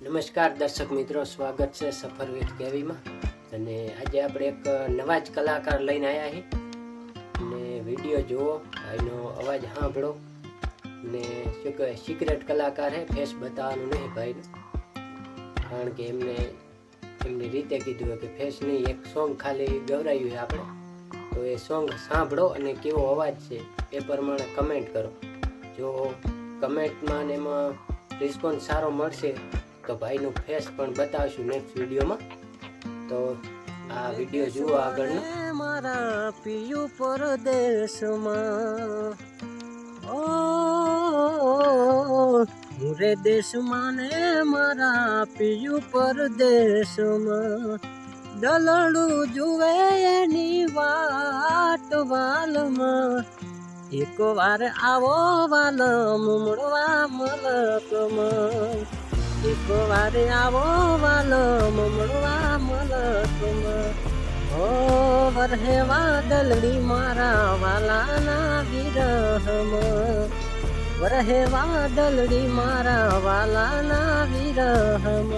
નમસ્કાર દર્શક મિત્રો, સ્વાગત છે સફર વિથ કેવીમાં. અને આજે આપણે એક નવા જ કલાકાર લઈને આવ્યા છીએ અને વીડિયો જુઓ એનો અવાજ સાંભળો. ને શું કહેવાય સિક્રેટ કલાકાર છે ફેસ બતાવવાનું નહીં ભાઈનું. કારણ કે એમને, એમની રીતે કીધું કે ફેસ નહીં, એક સોંગ ખાલી ગવરાયું છે આપણે. તો એ સોંગ સાંભળો અને કેવો અવાજ છે એ પ્રમાણે કમેન્ટ કરો. જો કમેન્ટમાં ને એમાં રિસ્પોન્સ સારો મળશે તો ભાઈનું ફેસ પણ બતાવશું નેક્સ્ટ વિડીયોમાં. તો આ વીડિયો જુઓ આગળનો. મારા પિયુ પરદેશમાં. ઓ હું દેશમાં ને મારા પિયુ પરદેશમાં દલડું જુએ એની વાત વાલમાં. એક વાર આવો વાલ મુમડવા મલકમાં. એક વાર આવો વાલો મમળવા મલ તુમ. હો વરહે વાદળડી મારા વાલાના વિરહમ. વરહે વાદળડી મારા વાલાના વિરહમ.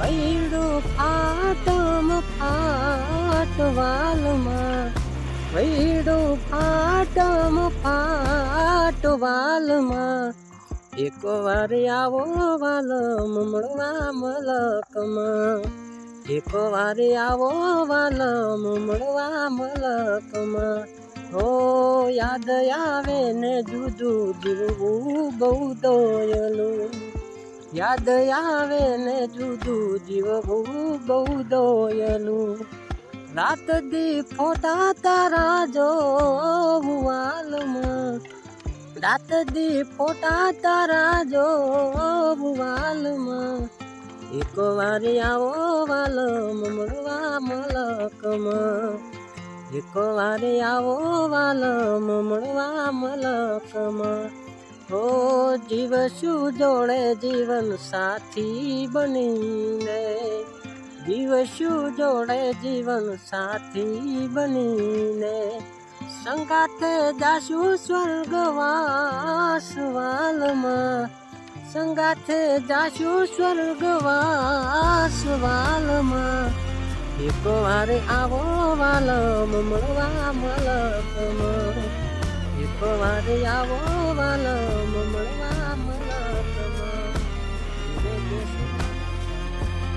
ભૈડું ફાટમ ફાટ વાલમાં. ભૈડું ફાટમ ફાટ વાલમાં. એક વાર આવો વાલો મળવા મલકમાં. એક વાર આવો વાલો મમળવા મલકમાં. હો, યાદ આવે ને જુદું જીવવું બહુ દોયલું. યાદ આવે ને જુદું જીવવું બહુ દોયલું. રાત દી ફોટા તારા જોવું વાલમાં રાત દી ફોટા તારા જો વાલમાં. એક વાર આવો વાલમ મળવા મલકમાં. એક વાર આવો વાલમ મળવા મલકમાં. હો જીવ શું જોડે જીવન સાથી બનીને? જીવ શું જોડે જીવન સાથી બનીને? સંગાથે જાશું સ્વર્ગવાસ વાલમાં સંગાથે જાશું સ્વર્ગવાસ વાલમાં એક વાર આવો વાલમ મળવા, મલકમાં. એક વાર આવો વાલમ